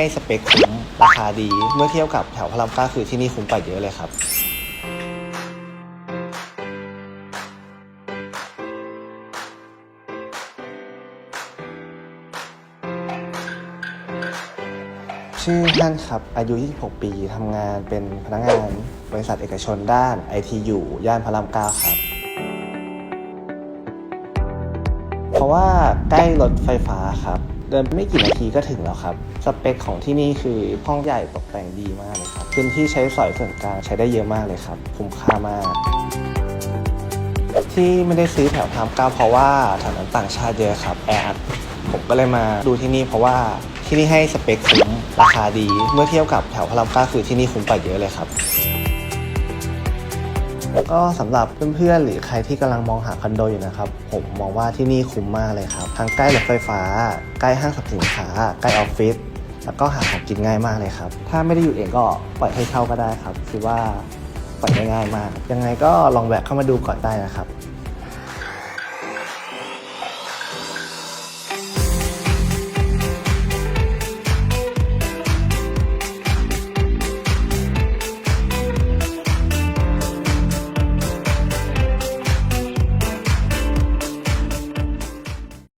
ให้สเปคคุ้มราคาดีเมื่อเทียบกับแถวพระรามเก้าคือที่นี่คุ้มกว่าเยอะเลยครับชื่อฮั่นครับ อายุ 26 ปีทำงานเป็นพนักงานบริษัทเอกชนด้านไอทีอยู่ย่านพระรามเก้าครับ เพราะว่าใกล้รถไฟฟ้าครับ เดินไม่กี่นาทีก็ถึงแล้วครับ สเปคของที่นี่คือห้องใหญ่ตกแต่งดีมากเลยครับพื้นที่ใช้สอยส่วนกลางใช้ได้เยอะมากเลยครับคุ้มค่ามาก ที่ไม่ได้ซื้อแถวพระรามเก้าเพราะว่าแถวนั้นต่างชาติเยอะครับแออัดผมก็เลยมาดูที่นี่เพราะว่าที่นี่ให้สเปคคุ้มราคาดี เมื่อเทียบกับแถวพระรามเก้าคือที่นี่คุ้มกว่าเยอะเลยครับ ก็สำหรับเพื่อนๆหรือใครที่กำลังมองหาคอนโดอยู่นะครับ ผมมองว่าที่นี่คุ้มมากเลยครับทั้งใกล้รถไฟฟ้า ใกล้ห้างสรรพสินค้า ใกล้ออฟฟิศแล้วก็หาของกินง่ายมากเลยครับ ถ้าไม่ได้อยู่เองก็ปล่อยให้เช่าก็ได้ครับคือว่าปล่อยง่ายมาก ยังไงก็ลองแวะเข้ามาดูก่อนได้นะครับ